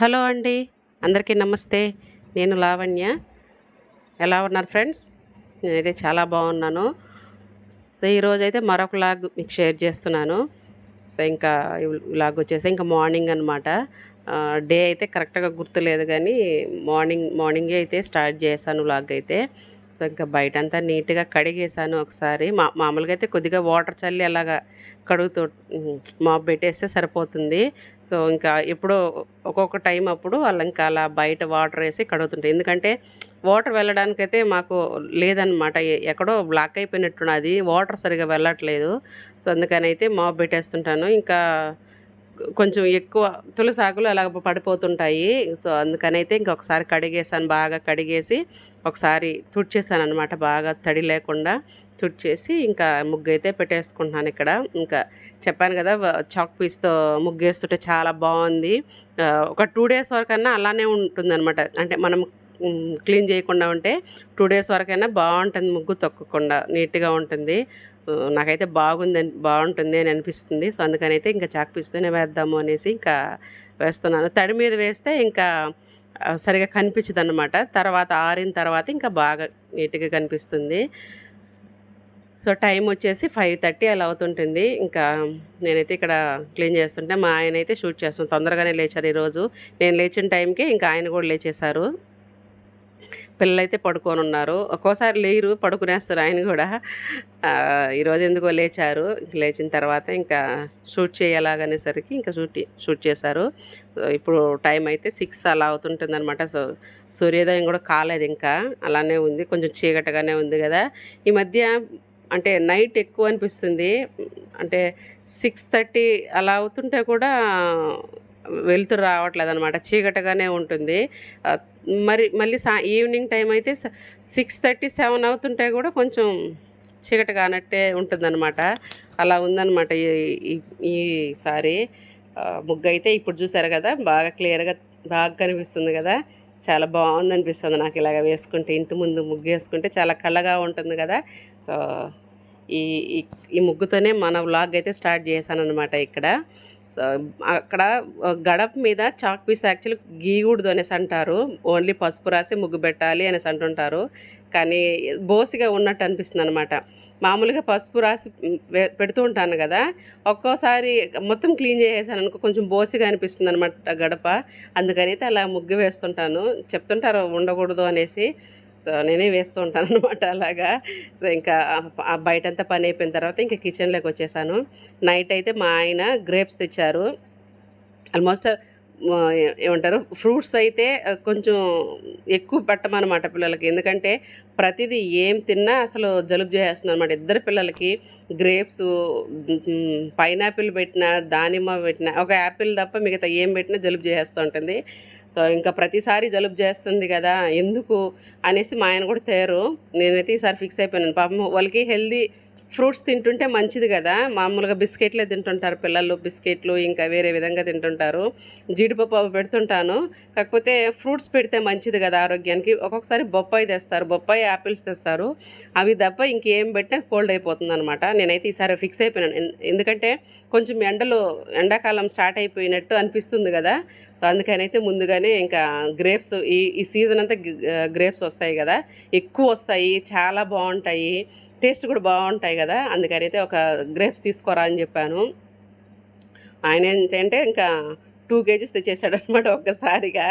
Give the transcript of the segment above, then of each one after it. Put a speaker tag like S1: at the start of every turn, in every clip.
S1: Hello అండి అందరికీ నమస్తే. నేను లావణ్య. ఎలా ఉన్నారు ఫ్రెండ్స్? నేనైతే చాలా బాగున్నాను. సో ఈరోజు అయితే మరొక లాగ్ మీకు షేర్ చేస్తున్నాను. సో ఇంకా లాగ్ వచ్చేసి ఇంకా మార్నింగ్ అనమాట డే అయితే కరెక్ట్గా గుర్తులేదు కానీ మార్నింగ్ మార్నింగే అయితే స్టార్ట్ చేశాను లాగ్ అయితే. సో ఇంకా బయట అంతా నీట్గా కడిగేసాను ఒకసారి. మా మామూలుగా అయితే కొద్దిగా వాటర్ చల్లి అలాగా కడుగుతూ మాప్ పెట్టేస్తే సరిపోతుంది. సో ఇంకా ఎప్పుడో ఒక్కొక్క టైం అప్పుడు వాళ్ళు ఇంకా అలా బయట వాటర్ వేసి కడుగుతుంటాయి. ఎందుకంటే వాటర్ వెళ్ళడానికైతే మాకు లేదనమాట ఎక్కడో బ్లాక్ అయిపోయినట్టున్నది. వాటర్ సరిగా వెళ్ళట్లేదు. సో అందుకని అయితే మాప్ పెట్టేస్తుంటాను. ఇంకా కొంచెం ఎక్కువ తులసి ఆకులు అలా పడిపోతుంటాయి. సో అందుకనైతే ఇంకొకసారి కడిగేసాను బాగా కడిగేసి ఒకసారి తుడిచేసాను అనమాట బాగా తడి లేకుండా తుడిచేసి ఇంకా ముగ్గు అయితే పెట్టేసుకుంటున్నాను ఇక్కడ. ఇంకా చెప్పాను కదా చాక్ పీస్తో ముగ్గేస్తుంటే చాలా బాగుంది. ఒక టూ డేస్ వరకన్నా అలానే ఉంటుందనమాట అంటే మనం క్లీన్ చేయకుండా ఉంటే టూ డేస్ వరకైనా బాగుంటుంది ముగ్గు తొక్కకుండా నీట్గా ఉంటుంది. నాకైతే బాగుందని బాగుంటుంది అని అనిపిస్తుంది. సో అందుకనైతే ఇంకా చాక్ పీస్తోనే వేద్దాము అనేసి ఇంకా వేస్తున్నాను. తడి మీద వేస్తే ఇంకా సరిగా కనిపించదు అనమాట తర్వాత ఆరిన తర్వాత ఇంకా బాగా నీట్గా కనిపిస్తుంది. సో టైం వచ్చేసి ఫైవ్ థర్టీ అలా అవుతుంటుంది. ఇంకా నేనైతే ఇక్కడ క్లీన్ చేస్తుంటే మా ఆయన అయితే షూట్ చేస్తాను తొందరగానే లేచారు ఈరోజు. నేను లేచిన టైంకి ఇంకా ఆయన కూడా లేచేశారు. పిల్లలైతే పడుకొని ఉన్నారు ఒక్కోసారి లేరు పడుకునేస్తారు ఆయన కూడా. ఈరోజు ఎందుకో లేచారు. ఇంక లేచిన తర్వాత ఇంకా షూట్ చేయాలనేసరికి ఇంకా షూట్ షూట్ చేశారు. ఇప్పుడు టైం అయితే సిక్స్ అలా అవుతుంటుంది అనమాట సో సూర్యోదయం కూడా కాలేదు ఇంకా. అలానే ఉంది. కొంచెం చీకటిగానే ఉంది కదా. ఈ మధ్య అంటే నైట్ ఎక్కువ అనిపిస్తుంది. అంటే సిక్స్ థర్టీ అలా అవుతుంటే కూడా వెలుతురు రావట్లేదు అనమాట చీకటిగానే ఉంటుంది. మరి మళ్ళీ సా ఈవినింగ్ టైం అయితే సిక్స్ థర్టీ సెవెన్ అవుతుంటే కూడా కొంచెం చీకటి కానట్టే ఉంటుందన్నమాట. అలా ఉందన్నమాట ఈ- ఈ- ఈసారి ముగ్గు అయితే ఇప్పుడు చూసారు కదా బాగా క్లియర్గా బాగా కనిపిస్తుంది కదా. చాలా బాగుంది అనిపిస్తుంది నాకు ఇలాగ వేసుకుంటే ఇంటి ముందు ముగ్గు వేసుకుంటే చాలా కళ్ళగా ఉంటుంది కదా. సో ఈ ఈ- ముగ్గుతోనే మన వ్లాగ్ అయితే స్టార్ట్ చేశాను అనమాట ఇక్కడ. అక్కడ గడప మీద చాక్ పీస్ యాక్చువల్లీ గీయకూడదు అనేసి అంటారు. ఓన్లీ పసుపు రాసి ముగ్గు పెట్టాలి అనేసి అంటుంటారు. కానీ బోసిగా ఉన్నట్టు అనిపిస్తుంది అనమాట మామూలుగా పసుపు రాసి పెడుతూ ఉంటాను కదా ఒక్కోసారి మొత్తం క్లీన్ చేసేసాను అనుకో కొంచెం బోసిగా అనిపిస్తుంది అనమాట గడప. అందుకని అయితే అలా ముగ్గు వేస్తుంటాను. చెప్తుంటారు ఉండకూడదు అనేసి. సో నేనే వేస్తూ ఉంటాను అనమాట అలాగా. సో ఇంకా ఆ బయటంతా పని అయిపోయిన తర్వాత ఇంకా కిచెన్లోకి వచ్చేసాను. నైట్ అయితే మా ఆయన గ్రేప్స్ తెచ్చారు. ఆల్మోస్ట్ ఏమంటారు ఫ్రూట్స్ అయితే కొంచెం ఎక్కువ పెట్టమన్నమాట పిల్లలకి. ఎందుకంటే ప్రతిదీ ఏం తిన్నా అసలు జలుబు చేస్తుంది అనమాట ఇద్దరు పిల్లలకి గ్రేప్స్ పైనాపిల్ పెట్టినా దానిమ్మ పెట్టినా ఒక యాపిల్ తప్ప మిగతా ఏం పెట్టినా జలుబు చేసేస్తూ ఉంటుంది. ఇంకా ప్రతిసారి జలుబు చేస్తుంది కదా ఎందుకు? అనేసి మా ఆయన కూడా తేరు. నేనైతే ఈసారి ఫిక్స్ అయిపోయాను పాపం వాళ్ళకి హెల్దీ ఫ్రూట్స్ తింటుంటే మంచిది కదా. మామూలుగా బిస్కెట్లే తింటుంటారు పిల్లలు. బిస్కెట్లు ఇంకా వేరే విధంగా తింటుంటారు. జీడిపప్పు అవి పెడుతుంటాను. కాకపోతే ఫ్రూట్స్ పెడితే మంచిది కదా ఆరోగ్యానికి. ఒక్కొక్కసారి బొప్పాయి తెస్తారు. బొప్పాయి యాపిల్స్ తెస్తారు. అవి తప్ప ఇంకేం పెట్టినా కోల్డ్ అయిపోతుంది అనమాట నేనైతే ఈసారి ఫిక్స్ అయిపోయినాను. ఎందుకంటే కొంచెం ఎండలు ఎండాకాలం స్టార్ట్ అయిపోయినట్టు అనిపిస్తుంది కదా. అందుకనైతే ముందుగానే ఇంకా గ్రేప్స్ ఈ ఈ సీజన్ అంతా గ్రేప్స్ వస్తాయి కదా. ఎక్కువ వస్తాయి. చాలా బాగుంటాయి. టేస్ట్ కూడా బాగుంటాయి కదా. అందుకని అయితే ఒక గ్రేప్స్ తీసుకోరా అని చెప్పాను. ఆయన ఏంటంటే ఇంకా టూ కేజీస్ తెచ్చేసాడు అనమాట ఒక్కసారిగా.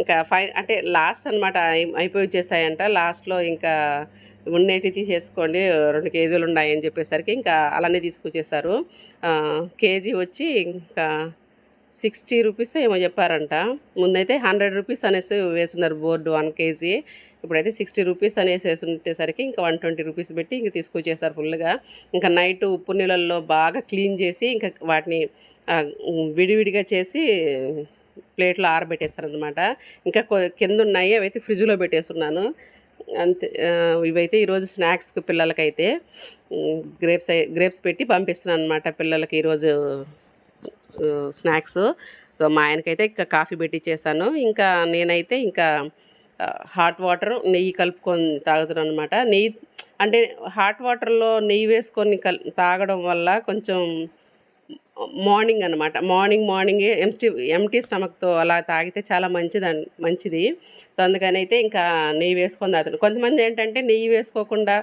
S1: ఇంకా ఫై అంటే లాస్ట్ అనమాట అయిపోయి వచ్చేసాయంట. లాస్ట్లో ఇంకా ఉన్నేటి తీసేసుకోండి రెండు కేజీలు ఉన్నాయని చెప్పేసరికి ఇంకా అలానే తీసుకొచ్చేసారు. కేజీ వచ్చి ఇంకా సిక్స్టీ రూపీస్ ఏమో చెప్పారంట. ముందైతే హండ్రెడ్ రూపీస్ అనేసి వేసున్నారు బోర్డు వన్ కేజీ. ఇప్పుడైతే సిక్స్టీ రూపీస్ అనేసి వేసుంటేసరికి ఇంకా వన్ ట్వంటీ రూపీస్ పెట్టి ఇంక తీసుకొచ్చేసారు ఫుల్గా. ఇంకా నైట్ ఉప్పు నీళ్ళల్లో బాగా క్లీన్ చేసి ఇంకా వాటిని విడివిడిగా చేసి ప్లేట్లో ఆరబెట్టేస్తారనమాట ఇంకా కింద ఉన్నాయి అవైతే ఫ్రిడ్జ్లో పెట్టేస్తున్నాను. అంతే ఇవైతే ఈరోజు స్నాక్స్కి పిల్లలకైతే గ్రేప్స్ గ్రేప్స్ పెట్టి పంపిస్తున్నాను అనమాట పిల్లలకి ఈరోజు స్నాక్స్. సో మా ఆయనకైతే ఇంకా కాఫీ పెట్టించేసాను ఇంకా నేనైతే ఇంకా హాట్ వాటర్ నెయ్యి కలుపుకొని తాగుతున్నాను అనమాట నెయ్యి అంటే హాట్ వాటర్లో నెయ్యి వేసుకొని కల్ తాగడం వల్ల కొంచెం మార్నింగ్ అనమాట మార్నింగ్ మార్నింగే ఎంటీ ఎంటీ స్టమక్తో అలా తాగితే చాలా మంచిది మంచిది. సో అందుకని అయితే ఇంకా నెయ్యి వేసుకొని తాగుతాను. కొంతమంది ఏంటంటే నెయ్యి వేసుకోకుండా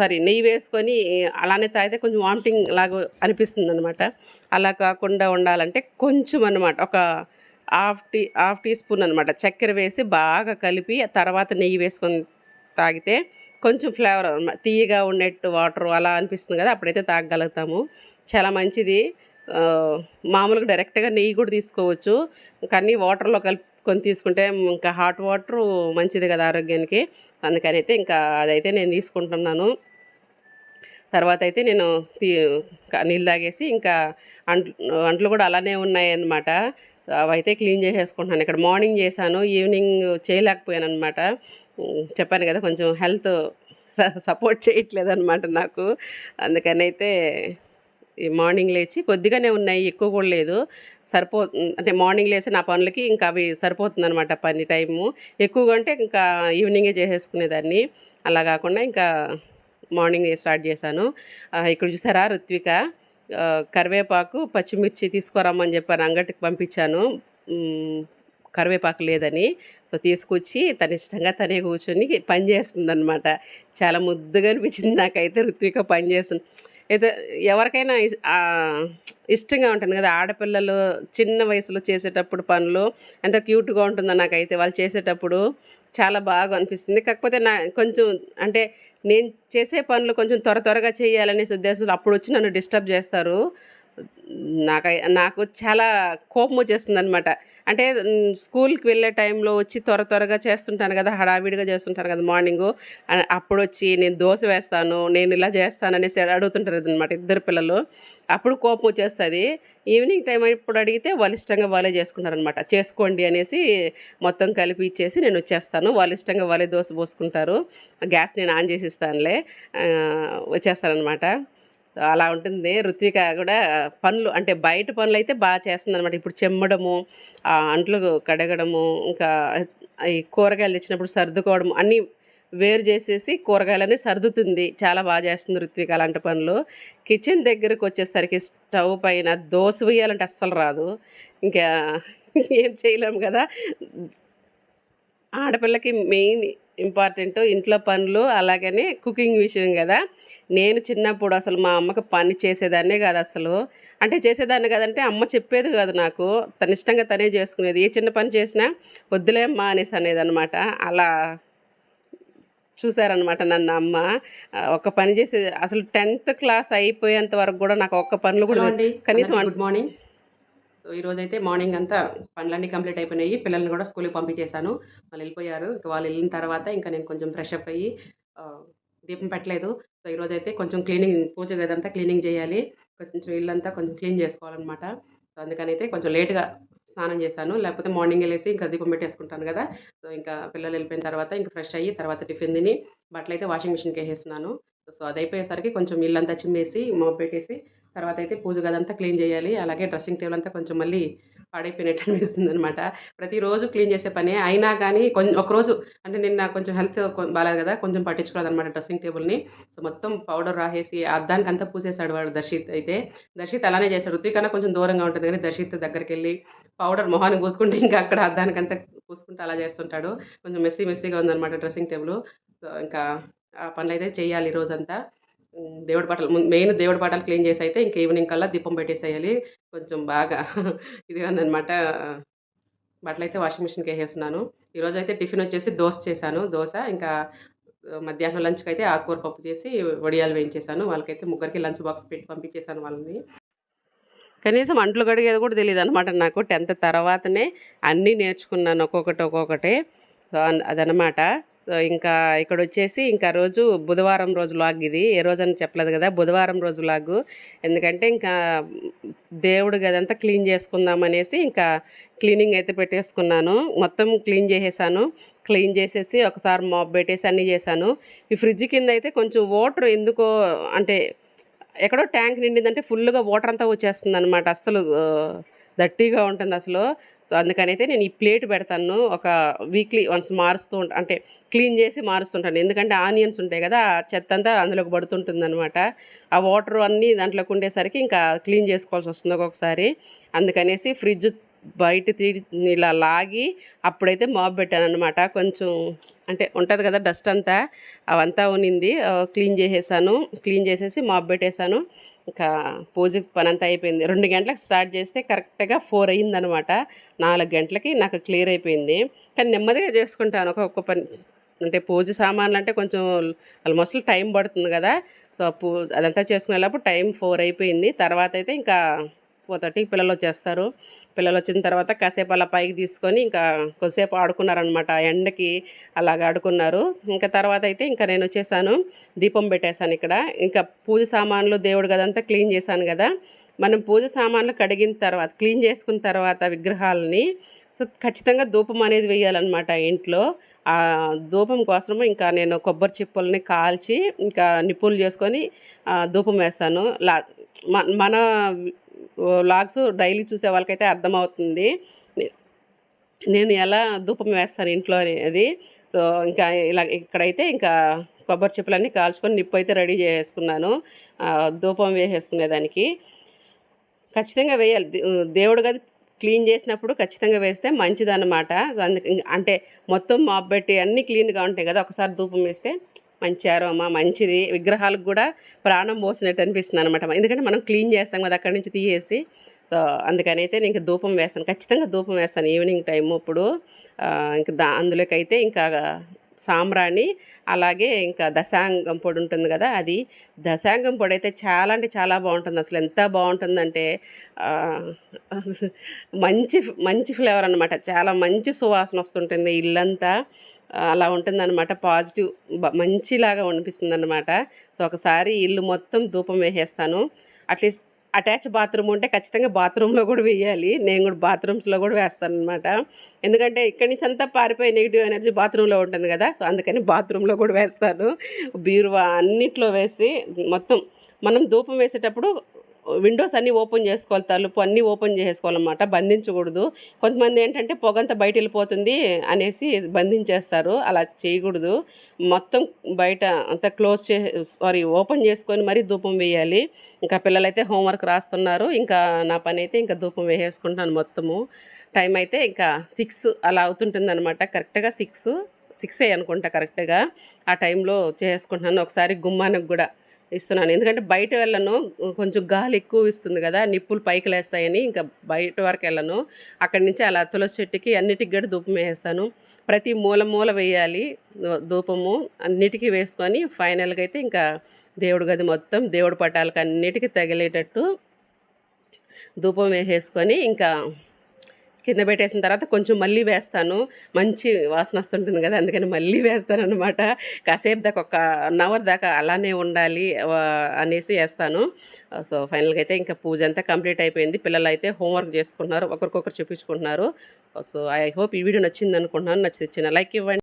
S1: సారీ నెయ్యి వేసుకొని అలానే తాగితే కొంచెం వామిటింగ్ లాగా అనిపిస్తుంది అనమాట అలా కాకుండా ఉండాలంటే కొంచెం అనమాట ఒక half tea half teaspoon అనమాట చక్కెర వేసి బాగా కలిపి ఆ తర్వాత నెయ్యి వేసుకొని తాగితే కొంచెం ఫ్లేవర్ అనమాట తీయగా ఉండేట్టు వాటర్ అలా అనిపిస్తుంది కదా అప్పుడైతే తాగగలుగుతాము. చాలా మంచిది. మామూలుగా డైరెక్ట్గా నెయ్యి కూడా తీసుకోవచ్చు. కానీ వాటర్లో కలుపుకొని తీసుకుంటే ఇంకా హాట్ వాటర్ మంచిది కదా ఆరోగ్యానికి. అందుకని అయితే ఇంకా అదైతే నేను తీసుకుంటున్నాను. తర్వాత అయితే నేను తీ నీళ్ళు తాగేసి ఇంకా అంట్లు అంట్లు కూడా అలానే ఉన్నాయన్నమాట. అవైతే క్లీన్ చేసేసుకుంటున్నాను. ఇక్కడ మార్నింగ్ చేశాను ఈవినింగ్ చేయలేకపోయాను అనమాట చెప్పాను కదా కొంచెం హెల్త్ సపోర్ట్ చేయట్లేదు అనమాట నాకు. అందుకని అయితే మార్నింగ్ లేచి కొద్దిగానే ఉన్నాయి ఎక్కువ కూడా లేదు. సరిపో అంటే మార్నింగ్ లేచి నా పనులకి ఇంకా అవి సరిపోతుంది అనమాట పని టైము. ఎక్కువగా అంటే ఇంకా ఈవినింగే చేసేసుకునేదాన్ని. అలా కాకుండా ఇంకా మార్నింగ్ స్టార్ట్ చేశాను. ఇక్కడ చూసారా రుత్విక కరివేపాకు పచ్చిమిర్చి తీసుకురమ్మని చెప్పాను అంగటికి పంపించాను. కరివేపాకు లేదని. సో తీసుకొచ్చి తన ఇష్టంగా తనే కూర్చొని పని చేస్తుంది అనమాట చాలా ముద్దుగా అనిపించింది నాకైతే రుత్విక పని చేస్తుంది అయితే ఎవరికైనా ఇష్టంగా ఉంటుంది కదా ఆడపిల్లలు చిన్న వయసులో చేసేటప్పుడు పనులు. ఎంత క్యూట్గా ఉంటుందో నాకైతే వాళ్ళు చేసేటప్పుడు చాలా బాగా అనిపిస్తుంది. కాకపోతే నా కొంచెం అంటే నేను చేసే పనులు కొంచెం త్వర త్వరగా చేయాలనే ఉద్దేశంలో అప్పుడు వచ్చి నన్ను డిస్టర్బ్ చేస్తారు. నాకు నాకు చాలా కోపం వచ్చేస్తుంది అనమాట అంటే స్కూల్కి వెళ్ళే టైంలో వచ్చి త్వర త్వరగా చేస్తుంటాను కదా హడావిడిగా చేస్తుంటాను కదా మార్నింగు. అప్పుడు వచ్చి నేను దోశ వేస్తాను నేను ఇలా చేస్తాను అనేసి అడుగుతుంటారు అనమాట ఇద్దరు పిల్లలు. అప్పుడు కోపం వచ్చేస్తుంది. ఈవినింగ్ టైం ఇప్పుడు అడిగితే వాళ్ళు ఇష్టంగా వాళ్ళే చేసుకుంటారనమాట చేసుకోండి అనేసి మొత్తం కలిపి ఇచ్చేసి నేను వచ్చేస్తాను. వాళ్ళు ఇష్టంగా వాళ్ళే దోశ పోసుకుంటారు. గ్యాస్ నేను ఆన్ చేసి ఇస్తానులే. వచ్చేస్తానమాట అలా ఉంటుంది. రుత్విక కూడా పనులు అంటే బయట పనులు అయితే బాగా చేస్తుంది అనమాట ఇప్పుడు చెమ్మడము ఆ అంట్లు కడగడము ఇంకా ఈ కూరగాయలు తెచ్చినప్పుడు సర్దుకోవడం అన్నీ వేరు చేసేసి కూరగాయలని సర్దుతుంది. చాలా బాగా చేస్తుంది రుత్విక అలాంటి పనులు. కిచెన్ దగ్గరకు వచ్చేసరికి స్టవ్ పైన దోశ వేయాలంటే అస్సలు రాదు. ఇంకా ఏం చేయలేము కదా. ఆడపిల్లకి మెయిన్ ఇంపార్టెంట్ ఇంట్లో పనులు అలాగనే కుకింగ్ విషయం కదా. నేను చిన్నప్పుడు అసలు మా అమ్మకి పని చేసేదాన్నే కాదు అసలు. అంటే చేసేదాన్ని కాదంటే అమ్మ చెప్పేది కాదు నాకు. తన ఇష్టంగా తనే చేసుకునేది. ఏ చిన్న పని చేసినా వద్దులే అమ్మా అనేసి అనేది అనమాట అలా చూసారనమాట నన్ను అమ్మ. ఒక పని చేసే అసలు టెన్త్ క్లాస్ అయిపోయేంత వరకు కూడా నాకు ఒక్క పనులు కూడా కనీసం గుడ్ మార్నింగ్. సో ఈరోజు అయితే మార్నింగ్ అంతా పనులన్నీ కంప్లీట్ అయిపోయినాయి. పిల్లల్ని కూడా స్కూల్కి పంపించేశాను. వాళ్ళు వెళ్ళిపోయారు. ఇంకా వాళ్ళు వెళ్ళిన తర్వాత ఇంకా నేను కొంచెం ఫ్రెష్ అప్ అయ్యి దీపం పెట్టలేదు. సో ఈరోజు అయితే కొంచెం క్లీనింగ్ పూజ గదంతా క్లీనింగ్ చేయాలి. కొంచెం ఇల్లంతా కొంచెం క్లీన్ చేసుకోవాలన్నమాట. సో అందుకని అయితే కొంచెం లేట్గా స్నానం చేశాను. లేకపోతే మార్నింగ్ వెళ్ళేసి ఇంకా దీపం పెట్టేసుకుంటాను కదా సో ఇంకా పిల్లలు వెళ్ళిపోయిన తర్వాత ఇంకా ఫ్రెష్ అయ్యి తర్వాత టిఫిన్ తిని బట్టలు అయితే వాషింగ్ మిషన్కి వేసేస్తున్నాను. సో అది అయిపోయేసరికి కొంచెం ఇల్లంతా చిమ్మేసి మోప్ పెట్టేసి తర్వాత అయితే పూజ గదంతా క్లీన్ చేయాలి అలాగే డ్రెస్సింగ్ టేబుల్ అంతా కొంచెం మళ్ళీ పాడైపోయినట్టు అనిపిస్తుంది అనమాట ప్రతిరోజు క్లీన్ చేసే పని అయినా కానీ కొంచెం ఒకరోజు అంటే నిన్న కొంచెం హెల్త్ బాగాలేదు కదా కొంచెం పట్టించుకోలేదు అనమాట డ్రెస్సింగ్ టేబుల్ని. సో మొత్తం పౌడర్ రాసేసి అద్దానికి అంతా పూసేశాడు వాడు దర్శిత్ అయితే. దర్శిత్ అలానే చేశాడు ఋత్విక్ కన్నా కొంచెం దూరంగా ఉంటుంది కానీ దర్శిత్ దగ్గరికి వెళ్ళి పౌడర్ మొహాన్ని పూసుకుంటే ఇంకా అక్కడ అద్దానికి అంతా పూసుకుంటే అలా చేస్తుంటాడు కొంచెం మెస్సీ మెస్సీగా ఉందన్నమాట డ్రెస్సింగ్ టేబుల్. సో ఇంకా ఆ పనులు అయితే చేయాలి ఈ రోజంతా. దేవుడి పాటలు మెయిన్ దేవుడి పాటలు క్లీన్ చేసి అయితే ఇంకా ఈవినింగ్ కల్లా దీపం పెట్టేసేయాలి. కొంచెం బాగా ఇదిగా ఉందన్నమాట. బట్టలు అయితే వాషింగ్ మిషన్కి వేసేస్తున్నాను. ఈరోజు అయితే టిఫిన్ వచ్చేసి దోశ చేశాను. దోశ ఇంకా మధ్యాహ్నం లంచ్కి అయితే ఆకుకూర పప్పు చేసి వడియాలు వేయించేసాను వాళ్ళకైతే ముగ్గురికి లంచ్ బాక్స్ పెట్టి పంపించేశాను వాళ్ళని. కనీసం అంట్లు కడిగేది కూడా తెలియదు అనమాట నాకు. టెన్త్ తర్వాతనే అన్నీ నేర్చుకున్నాను ఒక్కొక్కటి ఒక్కొక్కటి. సో అదనమాట ఇంకా ఇక్కడ వచ్చేసి ఇంకా రోజు బుధవారం రోజు లాగ్ ఇది. ఏ రోజు అని చెప్పలేదు కదా బుధవారం రోజు లాగు. ఎందుకంటే ఇంకా దేవుడు గదంతా క్లీన్ చేసుకుందాం అనేసి ఇంకా క్లీనింగ్ అయితే పెట్టేసుకున్నాను. మొత్తం క్లీన్ చేసేసాను. క్లీన్ చేసేసి ఒకసారి మాప్ పెట్టేసి అన్నీ చేశాను. ఈ ఫ్రిడ్జ్ కింద అయితే కొంచెం వాటర్ ఎందుకో అంటే ఎక్కడో ట్యాంక్ నిండిందంటే ఫుల్గా వాటర్ అంతా వచ్చేస్తుంది అనమాట అస్సలు దట్టిగా ఉంటుంది అసలు సో అందుకనైతే నేను ఈ ప్లేట్ పెడతాను ఒక వీక్లీ వన్స్ మారుస్తూ ఉంటా అంటే క్లీన్ చేసి మారుస్తుంటాను. ఎందుకంటే ఆనియన్స్ ఉంటాయి కదా ఆ చెత్త అంతా అందులోకి పడుతుంటుంది అనమాట ఆ వాటర్ అన్నీ దాంట్లోకి ఉండేసరికి ఇంకా క్లీన్ చేసుకోవాల్సి వస్తుంది ఒక్కొక్కసారి. అందుకనేసి ఫ్రిడ్జ్ బయట తీ ఇలా లాగి అప్పుడైతే మాప్ పెట్టాను అనమాట కొంచెం అంటే ఉంటుంది కదా డస్ట్ అంతా అవంతా ఉనింది. క్లీన్ చేసేసాను. క్లీన్ చేసేసి మాప్ పెట్టేశాను ఇంకా పూజ పని అంతా అయిపోయింది. రెండు గంటలకు స్టార్ట్ చేస్తే కరెక్ట్గా ఫోర్ అయ్యిందనమాట నాలుగు గంటలకి నాకు క్లియర్ అయిపోయింది. కానీ నెమ్మదిగా చేసుకుంటాను. ఒక్కొక్క పని అంటే పూజ సామాన్లు అంటే కొంచెం ఆల్మోస్ట్ టైం పడుతుంది కదా. సో పూ అదంతా చేసుకునేటప్పుడు టైం ఫోర్ అయిపోయింది. తర్వాత అయితే ఇంకా ఫోర్ థర్టీకి పిల్లలు వచ్చేస్తారు. పిల్లలు వచ్చిన తర్వాత కాసేపు అలా పైకి తీసుకొని ఇంకా కొద్దిసేపు ఆడుకున్నారనమాట ఎండకి అలాగ ఆడుకున్నారు. ఇంకా తర్వాత అయితే ఇంకా నేను వచ్చేసాను. దీపం పెట్టేశాను ఇక్కడ. ఇంకా పూజ సామాన్లు దేవుడు గదంతా క్లీన్ చేశాను కదా మనం పూజ సామాన్లు కడిగిన తర్వాత క్లీన్ చేసుకున్న తర్వాత విగ్రహాలని సో ఖచ్చితంగా ధూపం అనేది వేయాలన్నమాట ఇంట్లో. ఆ ధూపం కోసము ఇంకా నేను కొబ్బరి చిప్పల్ని కాల్చి ఇంకా నిప్పులు చేసుకొని ధూపం వేస్తాను. లా మన లాగ్స్ డైలీ చూసే వాళ్ళకైతే అర్థమవుతుంది. నేను ఎలా ధూపం వేస్తాను ఇంట్లో అనేది. సో ఇంకా ఇలా ఇక్కడైతే ఇంకా కొబ్బరి చెప్పులన్నీ కాల్చుకొని నిప్పు అయితే రెడీ చేసుకున్నాను. ధూపం వేసేసుకునేదానికి ఖచ్చితంగా వేయాలి. దేవుడు గది క్లీన్ చేసినప్పుడు ఖచ్చితంగా వేస్తే మంచిదన్నమాట. అందుకే అంటే మొత్తం మాప్ పెట్టి అన్నీ క్లీన్గా ఉంటాయి కదా ఒకసారి ధూపం వేస్తే మంచి అరోమా మంచిది. విగ్రహాలకు కూడా ప్రాణం పోసినట్టు అనిపిస్తుంది అనమాట ఎందుకంటే మనం క్లీన్ చేస్తాం కదా అక్కడి నుంచి తీసేసి. సో అందుకని అయితే నేను ఇంకా ధూపం వేస్తాను. ఖచ్చితంగా ధూపం వేస్తాను ఈవినింగ్ టైం ఇప్పుడు. ఇంకా దా అందులోకైతే ఇంకా సాంబ్రాణి అలాగే ఇంకా దశాంగం పొడి ఉంటుంది కదా అది. దశాంగం పొడి అయితే చాలా అంటే చాలా బాగుంటుంది. అసలు ఎంత బాగుంటుందంటే మంచి మంచి ఫ్లేవర్ అనమాట చాలా మంచి సువాసన వస్తుంటుంది ఇల్లంతా. అలా ఉంటుందన్నమాట. పాజిటివ్ మంచిలాగా అనిపిస్తుంది అనమాట సో ఒకసారి ఇల్లు మొత్తం ధూపం వేసేస్తాను. అట్లీస్ట్ అటాచ్ బాత్రూమ్ ఉంటే ఖచ్చితంగా బాత్రూంలో కూడా వేయాలి. నేను కూడా బాత్రూమ్స్లో కూడా వేస్తాను అనమాట ఎందుకంటే ఇక్కడి నుంచి అంతా పారిపోయే నెగిటివ్ ఎనర్జీ బాత్రూంలో ఉంటుంది కదా. సో అందుకని బాత్రూంలో కూడా వేస్తాను. బీరువా అన్నిట్లో వేసి మొత్తం మనం ధూపం వేసేటప్పుడు విండోస్ అన్నీ ఓపెన్ చేసుకోవాలి తలుపు అన్నీ ఓపెన్ చేసుకోవాలన్నమాట బంధించకూడదు. కొంతమంది ఏంటంటే పొగంతా బయట వెళ్ళిపోతుంది అనేసి బంధించేస్తారు అలా చేయకూడదు. మొత్తం బయట అంతా క్లోజ్ చే సారీ ఓపెన్ చేసుకొని మరీ ధూపం వేయాలి. ఇంకా పిల్లలైతే హోంవర్క్ రాస్తున్నారు ఇంకా నా పని అయితే ఇంకా ధూపం వేసేసుకుంటాను మొత్తము. టైం అయితే ఇంకా సిక్స్ అలా అవుతుంటుంది అనమాట కరెక్ట్గా సిక్స్ సిక్సే అనుకుంటా కరెక్ట్గా. ఆ టైంలో చేసుకుంటున్నాను ఒకసారి గుమ్మానికి కూడా. ఇస్తున్నాను. ఎందుకంటే బయట వెళ్ళను కొంచెం గాలి ఎక్కువ ఇస్తుంది కదా నిప్పులు పైకి లేస్తాయని ఇంకా బయట వరకు వెళ్ళను. అక్కడి నుంచి అలా తులసి చెట్టుకి అన్నిటికి కూడా ధూపం వేస్తాను ప్రతి మూల మూల వేయాలి ధూపము అన్నిటికీ వేసుకొని ఫైనల్గా అయితే ఇంకా దేవుడి గది మొత్తం దేవుడి పటాలకు అన్నిటికీ తగిలేటట్టు ధూపం వేసేసుకొని ఇంకా కింద పెట్టేసిన తర్వాత కొంచెం మళ్ళీ వేస్తాను. మంచి వాసన వస్తుంటుంది కదా అందుకని మళ్ళీ వేస్తాను అనమాట కాసేపు దాకా ఒక వన్ అవర్ దాకా అలానే ఉండాలి అనేసి వేస్తాను. సో ఫైనల్గా అయితే ఇంకా పూజ అంతా కంప్లీట్ అయిపోయింది. పిల్లలు అయితే హోంవర్క్ చేసుకుంటున్నారు ఒకరికొకరు చూపించుకుంటున్నారు సో ఐ హోప్ ఈ వీడియో నచ్చింది అనుకుంటున్నాను నచ్చితే చిన్న లైక్ ఇవ్వండి.